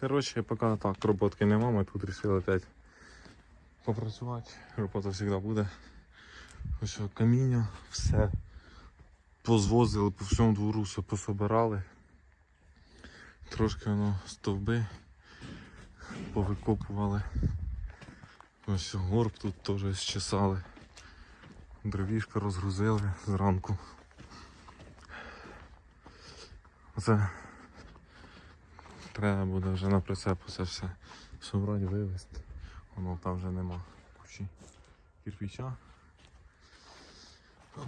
Коротше, поки так, роботки нема, ми тут вирішили опять попрацювати. Робота завжди буде. Ось каміння, все позвозили по всьому двору, все пособирали. Трошки воно стовби повикопували. Ось горб тут теж зчесали. Дровішка розгрузили зранку. Оце треба буде вже на прицепу це все собрати, вивезти. Воно там вже нема кучі кирпича. Ой,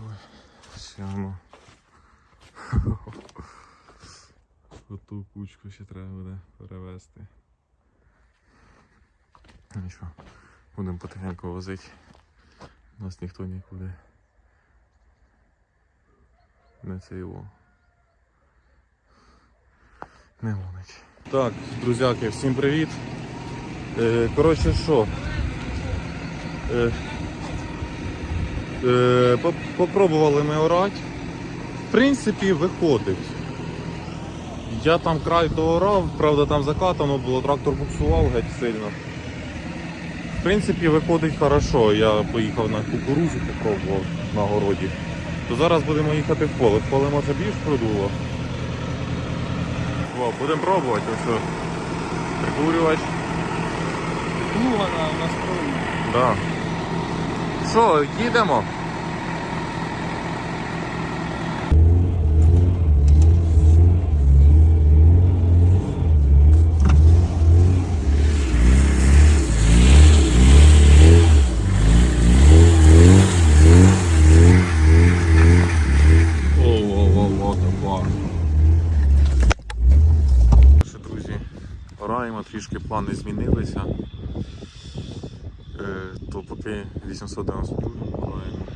воно. Оту кучку ще треба буде перевезти. Нічого, будемо потихеньку возити. Нас ніхто нікуди не це його. Не гонить. Так, друзяки, всім привіт. Е, коротше, що? Е, е, попробували ми орати. В принципі, виходить. Я там край то орав, правда там закатано було, трактор буксував геть сильно. В принципі, виходить хорошо. Я поїхав на кукурузу, попробував на городі. То зараз будемо їхати в поле. В поле може більш продуло. О, будемо пробувати, ось що. Прикурювач. Плугана у нас пробує. Да. Що, їдемо? Трішки плани змінилися. Е, то поки 892 граємо.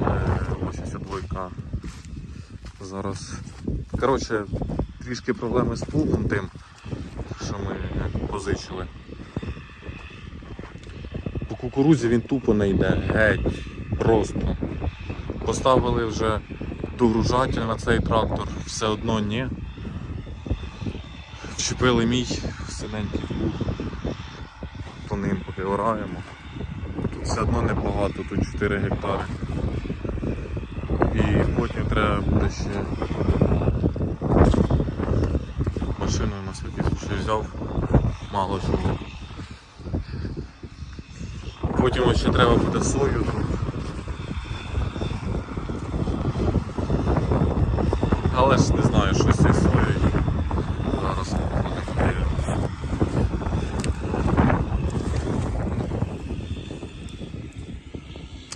Е, 82 зараз. Коротше, трішки проблеми з плугом тим, що ми позичили. По кукурузі він тупо не йде, геть, просто. Поставили вже догружатель на цей трактор, все одно ні. Вчепили мій синенький плуг. По ним поки ораємо. Тут все одно небагато, тут 4 гектари. І потім треба буде ще машину на світі ще взяв, мало чого. Потім ще треба буде сою тут. Але ж не знаю, що з цією соєю. Зараз подивимось.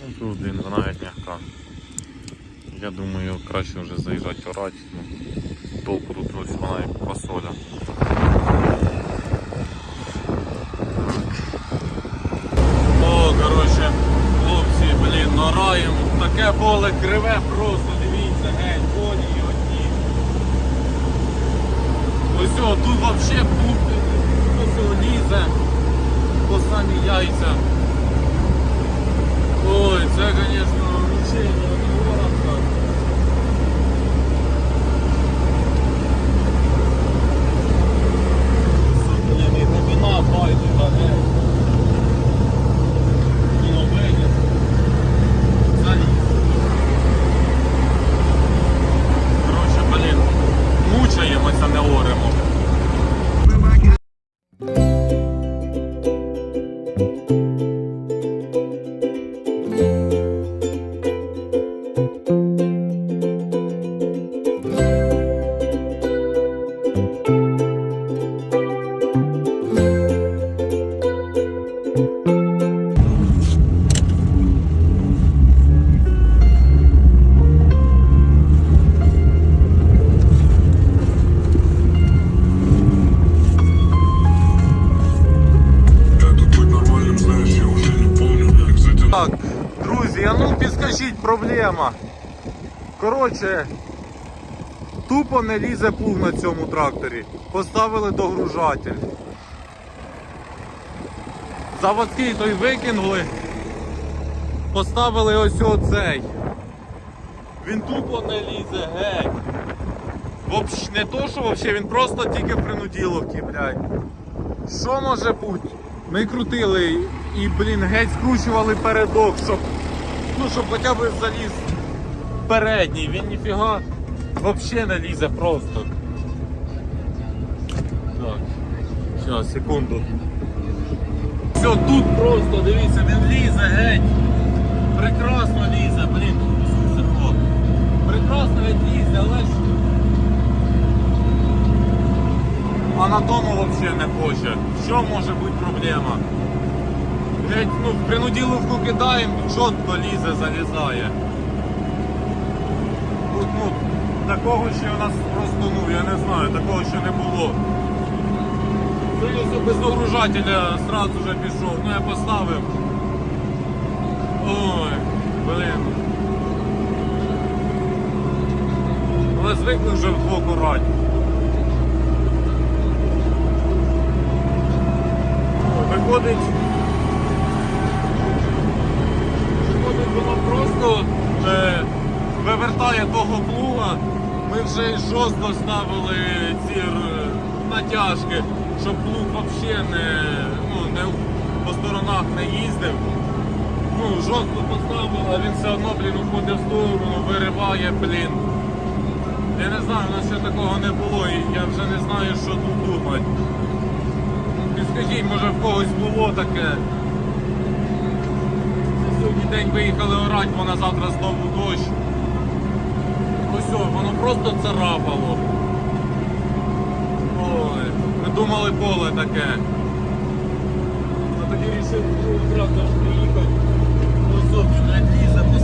Ну, Тут блін, вона навіть м'яка. Я думаю, краще вже заїжджати орати. Ну, толку тут ось вона і фасоля. О, коротше, хлопці, блін, нораємо. Таке поле криве просто, дивіться, геть, коні одні. Ось о, тут ось о, лізе по самі яйця. Ой, це, звісно, ручення від ворога. Блін, і проблема. Коротше, тупо не лізе плуг на цьому тракторі. Поставили догружатель. Заводський той викинули. Поставили ось оцей. Він тупо не лізе, геть. Вообще, не то, що вообще, він просто тільки в принуділовці, блядь. Що може бути? Ми крутили і, блін, геть скручували передок, щоб, ну, щоб хоча б заліз передній. Він ніфіга вообще не лізе просто. Так. Зараз, секунду. Все, тут просто, дивіться, він лізе геть. Прекрасно лізе, блін, сухо. Прекрасно він лізе, але ж. А на тому взагалі не хоче. Що може бути проблема? Геть, ну, в принуділовку кидаємо, чітко лізе, залізає. Тут, ну, такого ще у нас просто, ну, я не знаю, такого ще не було. Виліз без нагружателя сразу же пішов, ну я поставив. Ой, блин. Але звикли вже вдвох орати. Виходить. Виходить, воно просто е, вивертає того плуга. Ми вже жорстко ставили ці е, натяжки, щоб плуг взагалі не, ну, не по сторонах не їздив. Ну, жорстко поставили, а він все одно, блін, уходить в сторону, вириває, блін. Я не знаю, у нас ще такого не було і я вже не знаю, що тут думати. Підскажіть, може в когось було таке. Сьогодні день виїхали орати, бо на завтра знову дощ. Ось воно просто царапало. Ой, ми думали поле таке. А тоді вирішив одразу ж приїхати. Ось лізе по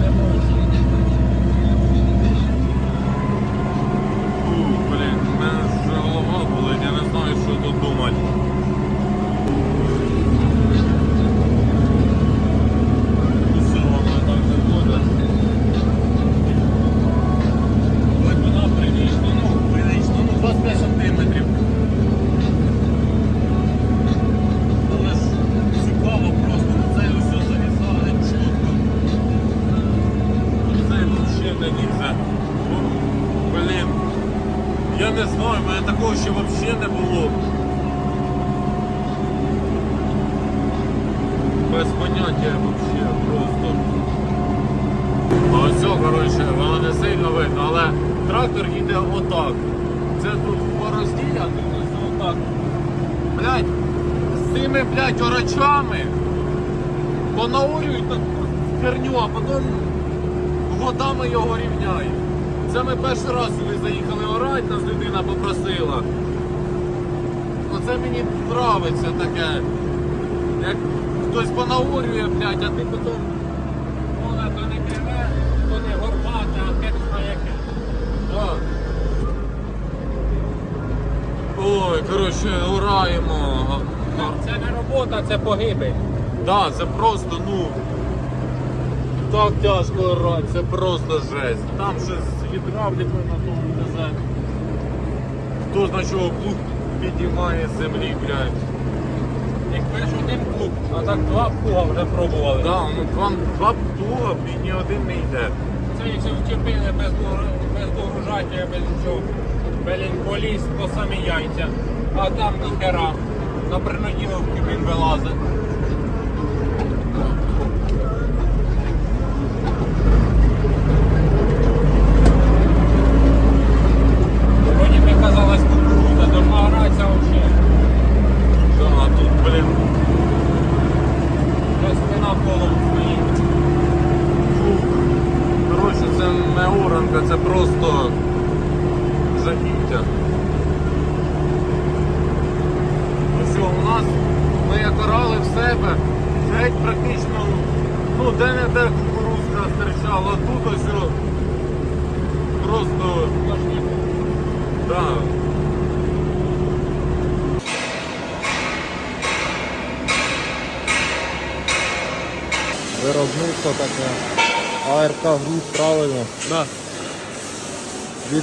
не можу. Блін, в мене вже голова болить, я не знаю, що тут думати. Не знаю, в мене такого ще взагалі не було. Без поняття взагалі просто. А ось, коротше, воно не сильно видно, але трактор їде отак. Це тут по а тут ось отак. Блять, з цими, блядь, орачами понаурюють таку херню, а потім водами його рівняють. Це ми перший раз сюди заїхали орати, нас людина попросила. Оце мені подобається таке. Як хтось понаурює, блядь, а ти потім поле то не криве, то не горбате, а кепська яке. Так. Ой, коротше, ураємо. Це не робота, це погибель. Да, це просто, ну. Так тяжко орати, це просто жесть. Там щось гідравлікою на тому везе. Хто зна чого плуг підіймає з землі, блядь. Якби ж один плуг, а так два плуга вже пробували. Да, ну два, два плуга, блін, ні один не йде. Це якщо вчепили без, догру- без догружателя, без нічого. Блін, поліз по самі яйця. А там ніхера. На принуділовки він вилазить. Вроді би казалось кукурудза, должна гратися взагалі. Да, а тут, блін, Вже спина колом стоїть. фух. Коротше, це не оранка, це просто жахіття. Ось у нас ми в себе, геть практично, ну де-не-де кукурузка стирчала, а тут ось о, просто, да. Виробництво таке. АРК груз правильно. Да. Від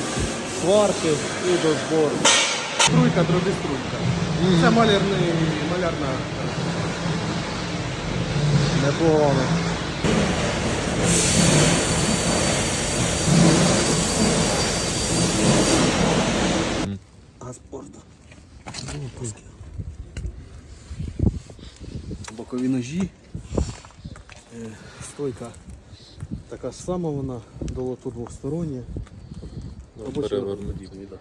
сварки і до збору. Струйка, дробіструйка. Це малярний, малярна. Непогано. Випуски. Бокові ножі. Е, Стойка така ж сама вона, долото двостороннє. Робочий Перевернуті. да.